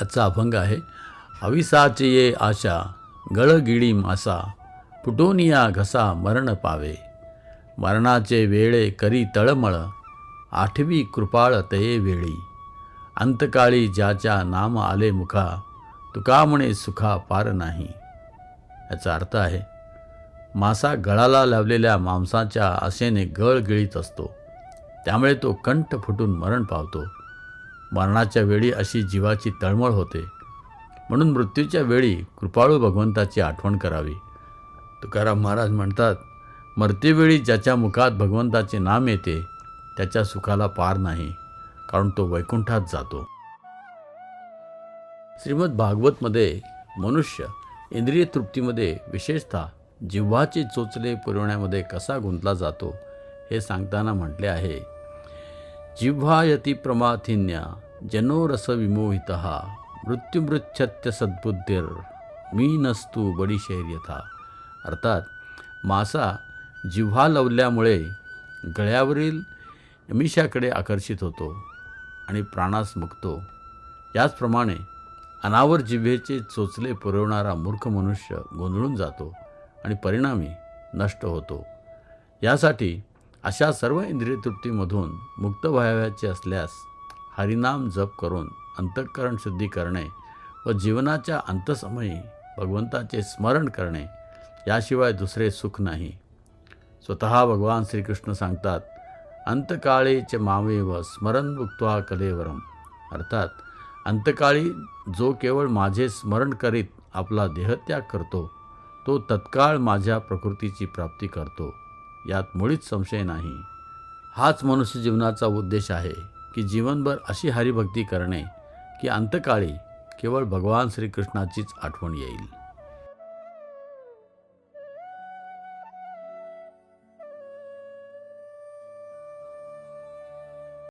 आजचा अभंग आहे अविसाचे ये आशा गळगिळी मासा फुटोनिया घसा मरण पावे. मरणाचे वेळे करी तळमळ आठवी कृपाळ तये वेळी. अंतकाळी ज्याच्या नाम आले मुखा तुका म्हणे सुखा पार नाही. याचा अर्थ आहे मासा गळाला लावलेल्या मांसाच्या आशेने गळ गिळीत असतो. त्यामुळे तो कंठ फुटून मरण पावतो. मरणाच्या वेळी अशी जीवाची तळमळ होते. म्हणून मृत्यूच्या वेळी कृपाळू भगवंताची आठवण करावी. तुकाराम महाराज म्हणतात मरतेवेळी ज्याच्या मुखात भगवंताचे नाम येते त्याच्या सुखाला पार नाही कारण तो वैकुंठात जातो. श्रीमद भागवतमध्ये मनुष्य इंद्रिय तृप्तीमध्ये विशेषतः जिव्हाचे चोचले पुरवण्यामध्ये कसा गुंतला जातो हे सांगताना म्हटले आहे. जिह्वायती प्रमाथिन्या जनो विमोहित मृत्युमृच्छत्य सद्बुद्धीर मी नसतू बडीशैर्यथा अर्थात मासा जिव्हा लवल्यामुळे गळ्यावरील मिशाकडे आकर्षित होतो आणि प्राणास मुकतो याचप्रमाणे अनावर जिव्हेचे चोचले पुरवणारा मूर्ख मनुष्य गोंधळून जातो आणि परिणामी नष्ट होतो यासाठी अशा सर्व इंद्रिय तृप्तीमधून मुक्त व्हावयाचे असल्यास हरिनाम जप करून अंतःकरण शुद्धी करणे व जीवनाच्या अंतसमयी भगवंताचे स्मरण करणे याशिवाय दुसरे सुख नाही. स्वतः भगवान श्रीकृष्ण सांगतात अंतकाळेच मामेव स्मरण मुक्त्वा कलेवरम. अर्थात अंतकाळी जो केवळ माझे स्मरण करीत आपला देहत्याग करतो तो तत्काळ माझ्या प्रकृतीची प्राप्ती करतो. यात मुळीच संशय नाही. हाच मनुष्य जीवनाचा उद्देश आहे की जीवनभर अशी हरिभक्ती करणे की अंतकाळी केवळ भगवान श्रीकृष्णाचीच आठवण येईल.